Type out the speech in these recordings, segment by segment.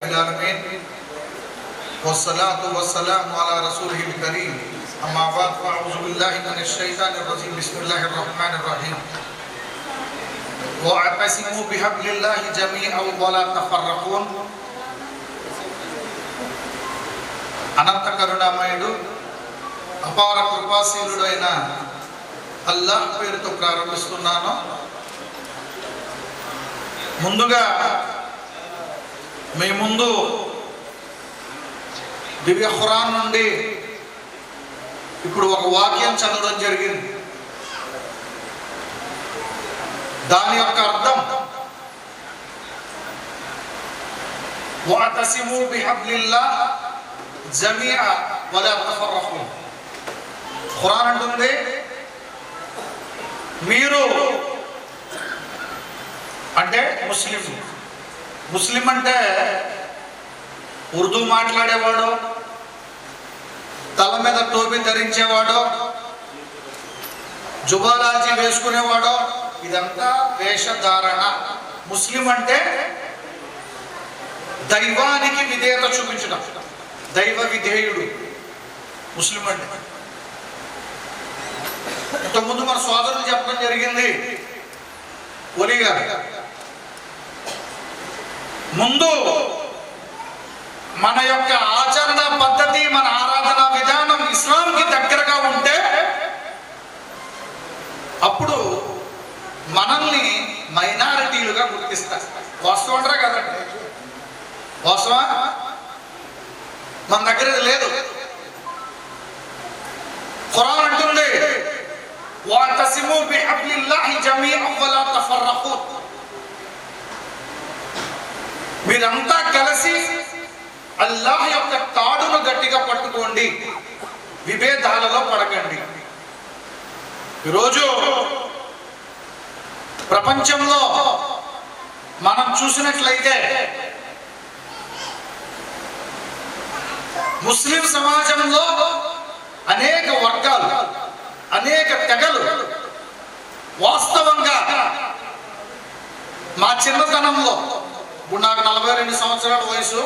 العالمين والصلاة والسلام على رسوله الكريم أما بعد فأعوذ بالله من الشيطان الرجيم بسم الله الرحمن الرحيم واعتصموا بحبل الله جميعا ولا تفرقون అనంత కరుణామయుడు అపార కృపాశీలుడు అయిన అల్లాహ్ పేరుతో ప్రారంభిస్తున్నాను ముందుగా మీ ముందు దివ్య ఖురాన్ నుండి ఇప్పుడు ఒక వాక్యం చదవడం జరిగింది. దాని యొక్క అర్థం వాతసిము బిహబ్లిల్లా జమియా వలా తఫర్రహు ఖురాన్ అంటుంది మీరు అంటే ముస్లిం. ముస్లిం అంటే ఉర్దూ మాట్లాడేవాడు తల మీద టోపీ ధరించేవాడు జుబాలాజీ వేసుకునేవాడు ఇదంతా వేషధారణ. ముస్లిం అంటే దైవానికి విధేయత చూపించడం. దైవ విధేయుడు ముస్లిం అంటే. ఇంతకుముందు మన సోదరులు చెప్పడం జరిగింది ఒలిగారు ముందు మన యొక్క ఆచరణ పద్ధతి మన ఆరాధన విధానం ఇస్లాంకి దగ్గరగా ఉంటే అప్పుడు మనల్ని మైనారిటీలుగా గుర్తిస్తారు. వాస్తవం అంటారా కదండి? వాస్తవా మన దగ్గర లేదు. ఖురాన్ అంటుంది వాతసిము బిహబ్లిల్లాహి జమీఅన్ వలా తఫర్రఖూ మీరంతా కలిసి అల్లాహ్ యొక్క తాడును గట్టిగా పట్టుకోండి విభేదాలలో పడకండి. ఈరోజు ప్రపంచంలో మనం చూసినట్లయితే ముస్లిం సమాజంలో అనేక వర్గాలు అనేక తెగలు వాస్తవంగా మా చిన్నతనంలో ఇప్పుడు నాకు నలభై రెండు సంవత్సరాల వయసు.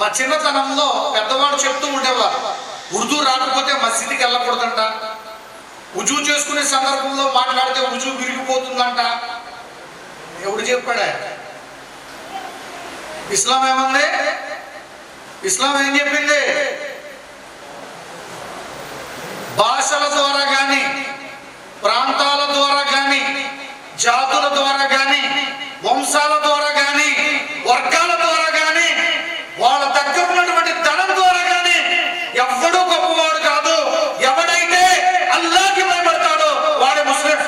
మా చిన్నతనంలో పెద్దవాడు చెప్తూ ఉండేవారు ఉర్దూ రాకపోతే మసీదుకి వెళ్ళకూడదంట. ఉజువు చేసుకునే సందర్భంలో మాట్లాడితే ఉజువు విరిగిపోతుందంట. ఎవడు చెప్పాడే? ఇస్లాం ఏమంది? ఇస్లాం ఏం చెప్పింది? భాషల ద్వారా కానీ ప్రాంతాల ద్వారా కానీ జాతుల ద్వారా కానీ వంశాల ద్వారా కానీ వర్గాల ద్వారా కానీ వాళ్ళ దగ్గర ఉన్నటువంటి ధనం ద్వారా కానీ ఎవ్వడూ గొప్పవాడు కాదు ఎవడైతే అల్లాకి భయపడతాడో వాడే ముస్లిం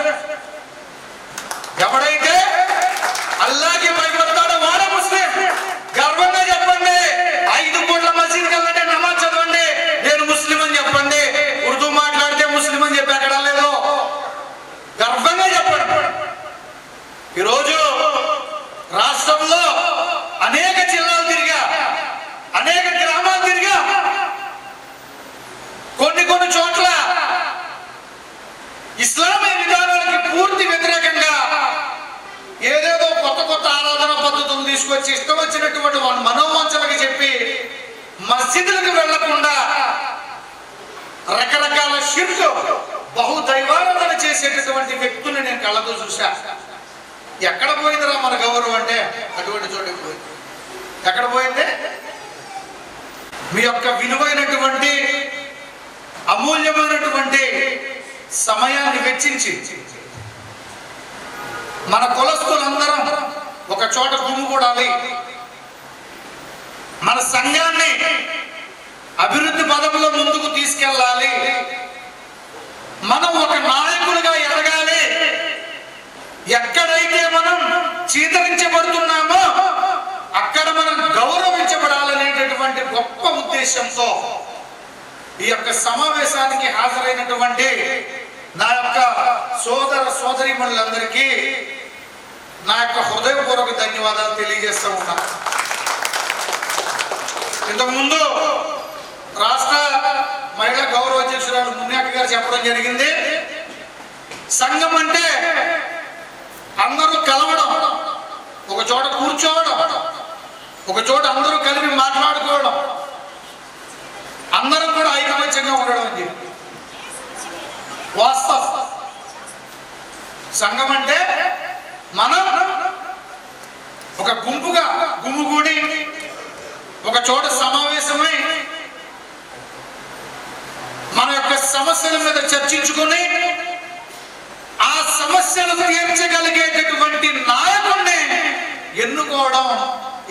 ఎవడైతే అల్లాకి భయపడతాడో వాడే ముస్లిం గర్వంగా చెప్పండి ఐదు కోట్ల మసీద్కి వెళ్ళండి నమాజ్ చదవండి నేను ముస్లిం అని చెప్పండి ఉర్దూ మాట్లాడితే ముస్లిం అని చెప్పి ఎక్కడా లేదు గర్వంగా చెప్పండి ఈరోజు రాష్ట్రంలో అనేక జిల్లాలు తిరిగా అనేక గ్రామాలు తిరిగా కొన్ని కొన్ని చోట్ల ఇస్లామీ విధానాలకి పూర్తి వ్యతిరేకంగా ఏదేదో కొత్త కొత్త ఆరాధన పద్ధతులు తీసుకొచ్చి ఇష్టం వచ్చినటువంటి వాళ్ళ మనోవంచనకి చెప్పి మస్జిదులకు వెళ్ళకుండా రకరకాల షిర్కు బహుదైవారాధన చేసేటటువంటి వ్యక్తుల్ని నేను కళ్ళతో చూశా. ఎక్కడ పోయిందిరా మన గౌరవం అంటే? అటువంటి చోటుకి పోయింది. ఎక్కడ పోయింది? మీ యొక్క విలువైనటువంటి అమూల్యమైనటువంటి సమయాన్ని వెచ్చించి మన కులస్తులందరం ఒక చోట గుమ్ముకూడాలి మన సంఘాన్ని అభివృద్ధి పదంలో ముందుకు తీసుకెళ్ళాలి. మనం ఒక నాయకుడిగా ఎదగాలి. ఎక్కడైతే మనం చీతరించబడుతున్నామో అక్కడ మనం గౌరవించబడాలనేటటువంటి గొప్ప ఉద్దేశంతో ఈ యొక్క సమావేశానికి హాజరైనటువంటి నా యొక్క సోదర సోదరిమణులందరికీ నా యొక్క హృదయపూర్వక ధన్యవాదాలు తెలియజేస్తూ ఉన్నా ఇంతకుముందు రాష్ట్ర మహిళా గౌరవ అధ్యక్షురాలు మున్యాక గారు చెప్పడం జరిగింది. సంఘం అంటే అందరూ కలవడం ఒక చోట కూర్చోవడం ఒక చోట అందరూ కలిపి మాట్లాడుకోవడం అందరం కూడా ఐకమత్యంగా ఉండడం అని చెప్పి వాస్తవం. సంఘం అంటే మనం ఒక గుంపుగా గుమ్ముగూడి ఒక చోట సమావేశమై మన యొక్క సమస్యల మీద చర్చించుకొని ఆ సమస్యలు తీర్చగలిగేటటువంటి నాయకుడిని ఎన్నుకోవడం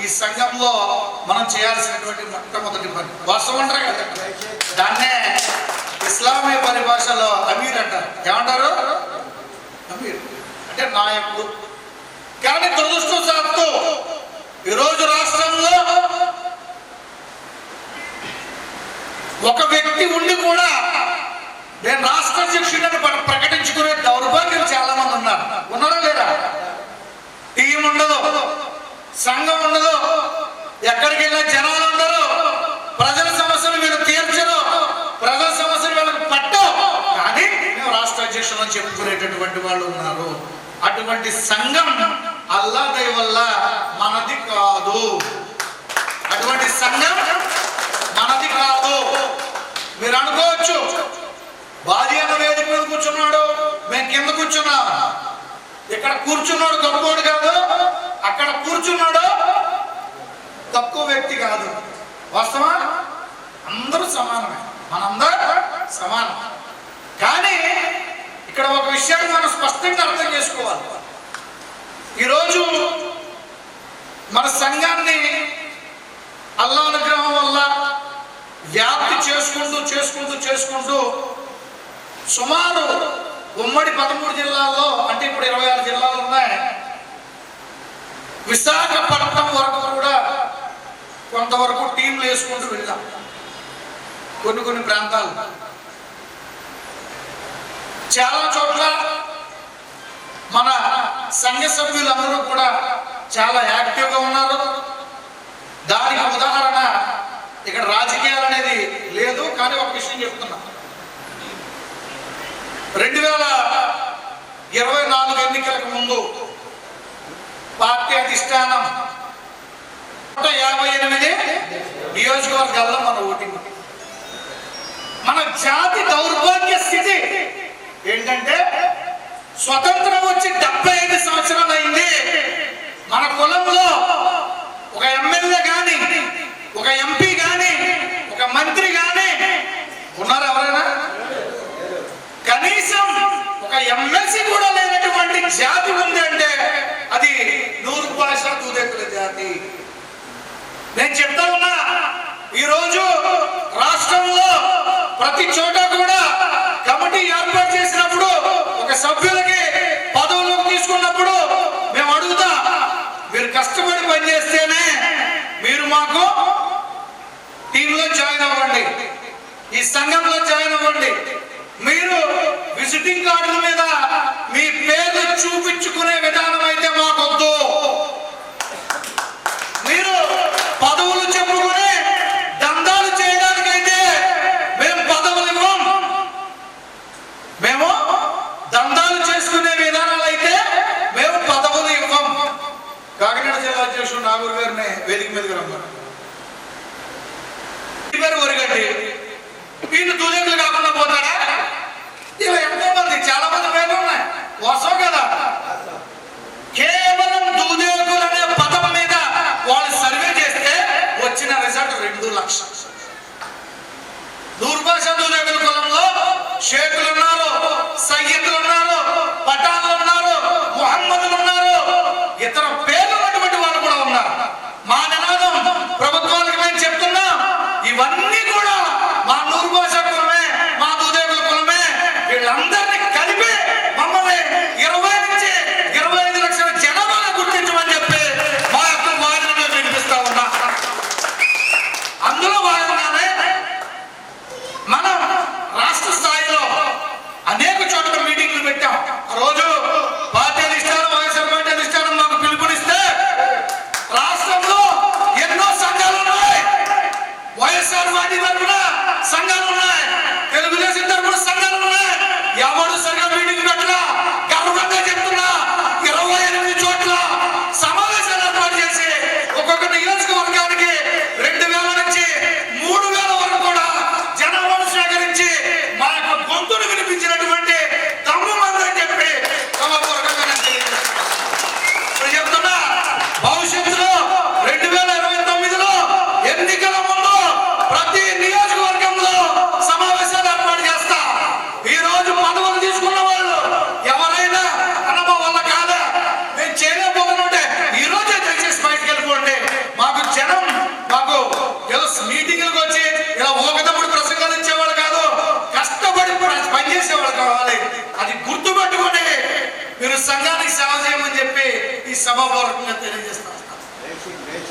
ఈ సంఘంలో మనం చేయాల్సినటువంటి మొట్టమొదటి పని. వాస్తవం అంటారు? కదా దాన్నే ఇస్లామీ పరిభాషలో అమీర్ అంటారు. ఏమంటారు? అమీర్. అంటే నాయకుడు. కానీ దురదృష్టవశాత్తు ఈరోజు రాష్ట్రంలో ఒక వ్యక్తి ఉండి కూడా నేను రాష్ట్ర అధ్యక్షుడని ప్రకటించుకునే దౌర్భాగ్యం చాలా మంది ఉన్నారు. ఉన్నారా లేదా టీం ఉండదు సంఘం ఉండదు ఎక్కడికి వెళ్ళిన జనాలు ఉండరు ప్రజల సమస్యలు మీరు తీర్చరు ప్రజల సమస్యలు వీళ్ళకి పట్టవు. కానీ మేము రాష్ట్ర అధ్యక్షులను చెప్పుకునేటటువంటి వాళ్ళు ఉన్నారు. అటువంటి సంఘం అల్లా దయ వల్ల మనది కాదు. అటువంటి సంఘం మనది కాదు. మీరు అనుకోవచ్చు భార్య అన్న వేదిక మీద కూర్చున్నాడు మేము కింద కూర్చున్నాం. ఇక్కడ కూర్చున్నాడు గొప్పవాడు కాదు అక్కడ కూర్చున్నాడు తక్కువ వ్యక్తి కాదు. వాస్తవా అందరూ సమానమే. మనందరూ సమానం. కానీ ఇక్కడ ఒక విషయాన్ని మనం స్పష్టంగా అర్థం చేసుకోవాలి. ఈరోజు మన సంఘాన్ని అల్లా అనుగ్రహం వల్ల వ్యాప్తి చేసుకుంటూ చేసుకుంటూ చేసుకుంటూ సుమారు ఉమ్మడి పదమూడు జిల్లాల్లో అంటే ఇప్పుడు ఇరవై ఆరు జిల్లాలు ఉన్నాయి విశాఖపట్నం వరకు కూడా కొంతవరకు టీంలు వేసుకుంటూ వెళ్ళాం. కొన్ని కొన్ని ప్రాంతాలు. చాలా చోట్ల మన సంఘ సభ్యులందరూ కూడా చాలా యాక్టివ్గా ఉన్నారు. దానికి ఉదాహరణ ఇక్కడ రాజకీయాలు అనేది లేదు కానీ ఒక విషయం చెప్తున్నా. రెండు వేల ఇరవై నాలుగు ఎన్నికలకు ముందు పార్టీ అధిష్టానం నూట యాభై ఎనిమిది నియోజకవర్గాల్లో మన ఓటింగ్. మన జాతి దౌర్భాగ్య స్థితి ఏంటంటే స్వతంత్రం వచ్చి డెబ్బై ఐదు సంవత్సరాలు అయింది. మన కులంలో ఒక ఎమ్మెల్యే గాని ఒక ఎంపీ గాని ఒక మంత్రి గాని ఉన్నారు ఎవరైనా? కనీసం ఒక ఎమ్మెల్సీ కూడా లేనటువంటి జాతి ఉంది అంటే అది నూరు భాష తూదెక్కుల జాతి. నేను చెప్తా ఉన్నా ఈరోజు రాష్ట్రంలో ప్రతి చోట కూడా కమిటీ ఏర్పాటు చేసినప్పుడు ఒక సభ్యుల మీరు మాకు టీంలో జాయిన్ అవ్వండి. ఈ సంఘంలో జాయిన్ అవ్వండి. మీరు విజిటింగ్ కార్డుల మీద మీ పేర్లు చూపించుకునే విధానం అయితే మాకు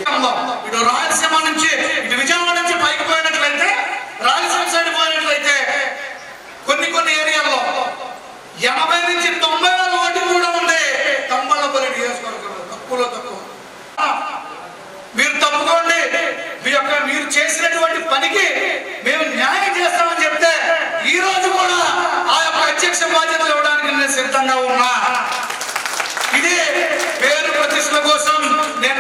ఇటు రాయలసీమ నుంచి ఇటు విజయవాడ నుంచి పైకి పోయినట్లయితే రాయలసీమ సైడ్ పోయినట్లయితే కొన్ని కొన్ని ఏరియాల్లో ఎనభై నుంచి తొంభై వేల ఓటింగ్ కూడా ఉండే తంబళ్ళపల్లి నియోజకవర్గంలో తక్కువలో తక్కువ. మీరు తప్పుకోండి. మీ యొక్క మీరు చేసినటువంటి పనికి మేము న్యాయం చేస్తామని చెప్తే ఈ రోజు కూడా ఆ యొక్క అధ్యక్ష బాధ్యతలు ఇవ్వడానికి నేను సిద్ధంగా ఉన్నా. ఇది పేరు ప్రతిష్ట కోసం నేను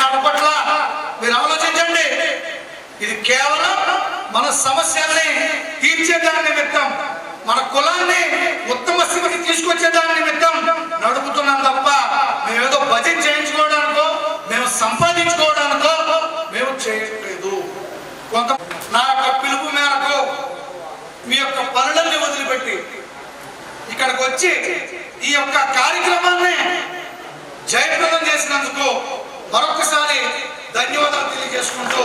ఇది కేవలం మన సమస్యల్ని తీర్చేదాని నిమిత్తం మన కులాన్ని ఉత్తమ స్థితికి తీసుకొచ్చేదాని నిమిత్తం నడుపుతున్నాం తప్ప మేము ఏదో భజన చేయించుకోవడానికో మేము సంపాదించుకోవడానికో మేము చేయట్లేదు. కొంత నా యొక్క పిలుపు మేరకు మీ యొక్క పనులన్నీ వదిలిపెట్టి ఇక్కడికి వచ్చి ఈ యొక్క కార్యక్రమాన్ని జయప్రదం చేసినందుకు మరొకసారి ధన్యవాదాలు తెలియజేసుకుంటూ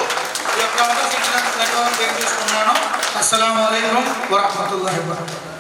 ఈ యొక్క అవకాశం ఇచ్చినందుకు ధన్యవాదాలు తెలియజేసుకున్నాను అస్సలం అయికం వరహమతుల్లాహి వబరకాతుహు